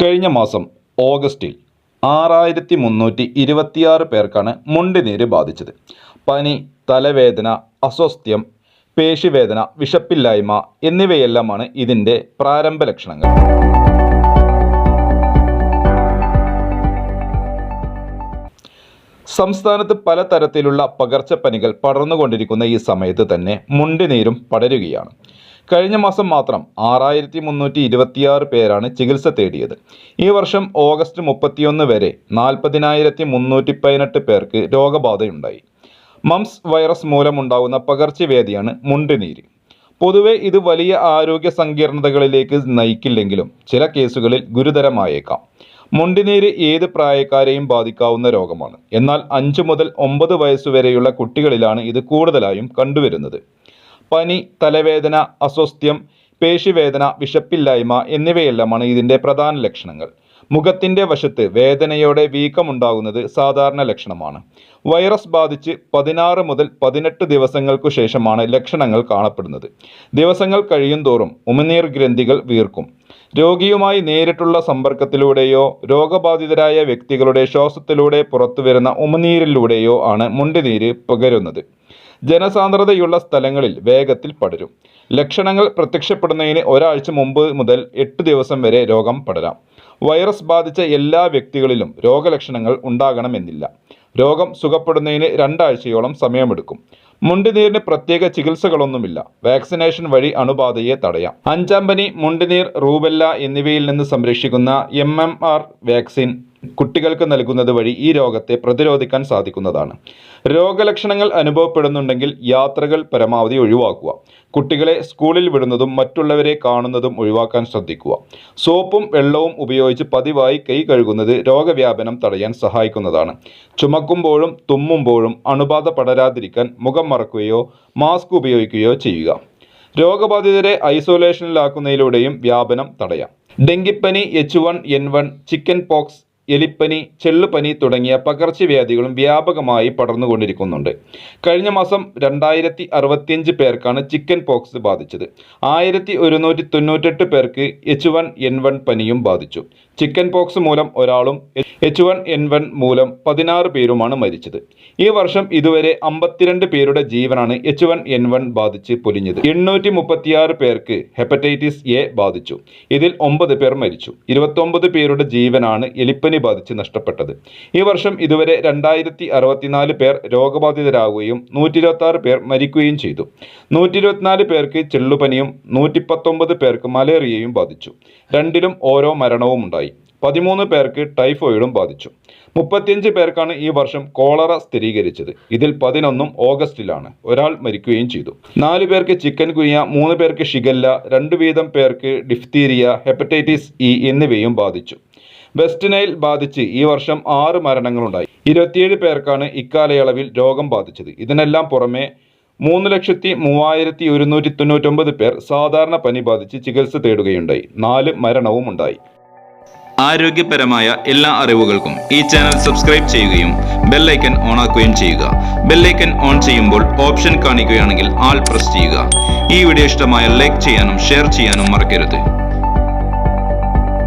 കഴിഞ്ഞ മാസം ഓഗസ്റ്റിൽ ആറായിരത്തി മുന്നൂറ്റി ഇരുപത്തിയാറ് പേർക്കാണ് മുണ്ടിനീര് ബാധിച്ചത്. പനി തലവേദന അസ്വസ്ഥ്യം പേശിവേദന വിശപ്പില്ലായ്മ എന്നിവയെല്ലാമാണ് ഇതിന്റെ പ്രാരംഭ ലക്ഷണങ്ങൾ. സംസ്ഥാനത്ത് പലതരത്തിലുള്ള പകർച്ചപ്പനികൾ പടർന്നുകൊണ്ടിരിക്കുന്ന ഈ സമയത്ത് തന്നെ മുണ്ടിനീരും പടരുകയാണ്. കഴിഞ്ഞ മാസം മാത്രം ആറായിരത്തി മുന്നൂറ്റി ഇരുപത്തിയാറ് പേരാണ് ചികിത്സ തേടിയത്. ഈ വർഷം ഓഗസ്റ്റ് മുപ്പത്തിയൊന്ന് വരെ നാൽപ്പതിനായിരത്തി മുന്നൂറ്റി പതിനെട്ട് പേർക്ക് രോഗബാധയുണ്ടായി. മംസ് വൈറസ് മൂലമുണ്ടാകുന്ന പകർച്ചവ്യാധിയാണ് മുണ്ടുനീര്. പൊതുവെ ഇത് വലിയ ആരോഗ്യ സങ്കീർണതകളിലേക്ക് നയിക്കില്ലെങ്കിലും ചില കേസുകളിൽ ഗുരുതരമായേക്കാം. മുണ്ടിനീര് ഏത് പ്രായക്കാരെയും ബാധിക്കാവുന്ന രോഗമാണ്. എന്നാൽ അഞ്ച് മുതൽ ഒമ്പത് വയസ്സുവരെയുള്ള കുട്ടികളിലാണ് ഇത് കൂടുതലായും കണ്ടുവരുന്നത്. പനി തലവേദന അസ്വസ്ഥ്യം പേശിവേദന വിശപ്പില്ലായ്മ എന്നിവയെല്ലാമാണ് ഇതിന്റെ പ്രധാന ലക്ഷണങ്ങൾ. മുഖത്തിന്റെ വശത്ത് വേദനയോടെ വീക്കമുണ്ടാകുന്നത് സാധാരണ ലക്ഷണമാണ്. വൈറസ് ബാധിച്ച് പതിനാറ് മുതൽ പതിനെട്ട് ദിവസങ്ങൾക്കു ശേഷമാണ് ലക്ഷണങ്ങൾ കാണപ്പെടുന്നത്. ദിവസങ്ങൾ കഴിയും തോറും ഉമിനീർ ഗ്രന്ഥികൾ വീർക്കും. രോഗിയുമായി നേരിട്ടുള്ള സമ്പർക്കത്തിലൂടെയോ രോഗബാധിതരായ വ്യക്തികളുടെ ശ്വാസത്തിലൂടെ പുറത്തുവരുന്ന ഉമിനീരിലൂടെയോ ആണ് മുണ്ടുനീര് പകരുന്നത്. ജനസാന്ദ്രതയുള്ള സ്ഥലങ്ങളിൽ വേഗത്തിൽ പടരും. ലക്ഷണങ്ങൾ പ്രത്യക്ഷപ്പെടുന്നതിന് ഒരാഴ്ച മുമ്പ് മുതൽ എട്ട് ദിവസം വരെ രോഗം പടരാം. വൈറസ് ബാധിച്ച എല്ലാ വ്യക്തികളിലും രോഗലക്ഷണങ്ങൾ ഉണ്ടാകണമെന്നില്ല. രോഗം സുഖപ്പെടുന്നതിന് രണ്ടാഴ്ചയോളം സമയമെടുക്കും. മുണ്ടുനീരിന് പ്രത്യേക ചികിത്സകളൊന്നുമില്ല. വാക്സിനേഷൻ വഴി അണുബാധയെ തടയാം. അഞ്ചാം പനി മുണ്ടുനീർ റൂബെല്ല എന്നിവയിൽ നിന്ന് സംരക്ഷിക്കുന്ന എം വാക്സിൻ കുട്ടികൾക്ക് നൽകുന്നത് വഴി ഈ രോഗത്തെ പ്രതിരോധിക്കാൻ സാധിക്കുന്നതാണ്. രോഗലക്ഷണങ്ങൾ അനുഭവപ്പെടുന്നുണ്ടെങ്കിൽ യാത്രകൾ പരമാവധി ഒഴിവാക്കുക. കുട്ടികളെ സ്കൂളിൽ വിടുന്നതും മറ്റുള്ളവരെ കാണുന്നതും ഒഴിവാക്കാൻ ശ്രദ്ധിക്കുക. സോപ്പും വെള്ളവും ഉപയോഗിച്ച് പതിവായി കൈ കഴുകുന്നത് രോഗവ്യാപനം തടയാൻ സഹായിക്കുന്നതാണ്. ചുമക്കുമ്പോഴും തുമ്മുമ്പോഴും അണുബാധ പടരാതിരിക്കാൻ മുഖം മറക്കുകയോ മാസ്ക് ഉപയോഗിക്കുകയോ ചെയ്യുക. രോഗബാധിതരെ ഐസൊലേഷനിലാക്കുന്നതിലൂടെയും വ്യാപനം തടയാം. ഡെങ്കിപ്പനി H one N one chicken pox എലിപ്പനി ചെള്ളുപനി തുടങ്ങിയ പകർച്ചവ്യാധികളും വ്യാപകമായി പടർന്നുകൊണ്ടിരിക്കുന്നുണ്ട്. കഴിഞ്ഞ മാസം രണ്ടായിരത്തി അറുപത്തിയഞ്ച് പേർക്കാണ് ചിക്കൻ പോക്സ് ബാധിച്ചത്. ആയിരത്തി ഒരുന്നൂറ്റി തൊണ്ണൂറ്റെട്ട് പേർക്ക് എച്ച് വൺ എൻ വൺ പനിയും ബാധിച്ചു. ചിക്കൻ പോക്സ് മൂലം ഒരാളും എച്ച് വൺ എൻ വൺ മൂലം പതിനാറ് പേരുമാണ് മരിച്ചത്. ഈ വർഷം ഇതുവരെ അമ്പത്തിരണ്ട് പേരുടെ ജീവനാണ് എച്ച് വൺ എൻ വൺ ബാധിച്ച് പൊലിഞ്ഞത്. എണ്ണൂറ്റി മുപ്പത്തിയാറ് പേർക്ക് ഹെപ്പറ്റൈറ്റിസ് എ ബാധിച്ചു. ഇതിൽ ഒമ്പത് പേർ മരിച്ചു. ഇരുപത്തൊമ്പത് പേരുടെ ജീവനാണ് എലിപ്പനി ബാധിച്ച് നഷ്ടപ്പെട്ടത്. ഈ വർഷം ഇതുവരെ രണ്ടായിരത്തി അറുപത്തിനാല് പേർ രോഗബാധിതരാകുകയും നൂറ്റി ഇരുപത്തി പേർ മരിക്കുകയും ചെയ്തു. നൂറ്റി ഇരുപത്തിനാല് പേർക്ക് ചെള്ളുപനിയും നൂറ്റി പത്തൊമ്പത് പേർക്ക് മലേറിയയും ബാധിച്ചു. രണ്ടിലും ഓരോ മരണവും ഉണ്ടായി. പതിമൂന്ന് പേർക്ക് ടൈഫോയിഡും ബാധിച്ചു. മുപ്പത്തിയഞ്ച് പേർക്കാണ് ഈ വർഷം കോളറ സ്ഥിരീകരിച്ചത്. ഇതിൽ പതിനൊന്നും ഓഗസ്റ്റിലാണ് ഒരാൾ മരിക്കുകയും ചെയ്തു. നാല് പേർക്ക് ചിക്കൻ കുനിയ മൂന്ന് പേർക്ക് ഷിഗല്ല രണ്ടു വീതം പേർക്ക് ഡിഫ്തീരിയ ഹെപ്പറ്റൈറ്റിസ് ഇ എന്നിവയും ബാധിച്ചു. വെസ്റ്റ് നൈൽ ബാധിച്ച് ഈ വർഷം ആറ് മരണങ്ങളുണ്ടായി. ഇരുപത്തിയേഴ് പേർക്കാണ് ഇക്കാലയളവിൽ രോഗം ബാധിച്ചത്. ഇതിനെല്ലാം പുറമെ മൂന്ന് ലക്ഷത്തി മൂവായിരത്തി ഒരുന്നൂറ്റി തൊണ്ണൂറ്റൊമ്പത് പേർ സാധാരണ പനി ബാധിച്ച് ചികിത്സ തേടുകയുണ്ടായി. നാല് മരണവും ഉണ്ടായി. ആരോഗ്യപരമായ എല്ലാ അറിവുകൾക്കും ഈ ചാനൽ സബ്സ്ക്രൈബ് ചെയ്യുകയും ബെല്ലൈക്കൻ ഓൺ ആക്കുകയും ചെയ്യുക. ബെല്ലൈക്കൻ ഓൺ ചെയ്യുമ്പോൾ ഓപ്ഷൻ കാണിക്കുകയാണെങ്കിൽ ആൾ പ്രസ് ചെയ്യുക. ഈ വീഡിയോ ഇഷ്ടമായ ലൈക്ക് ചെയ്യാനും ഷെയർ ചെയ്യാനും മറക്കരുത്.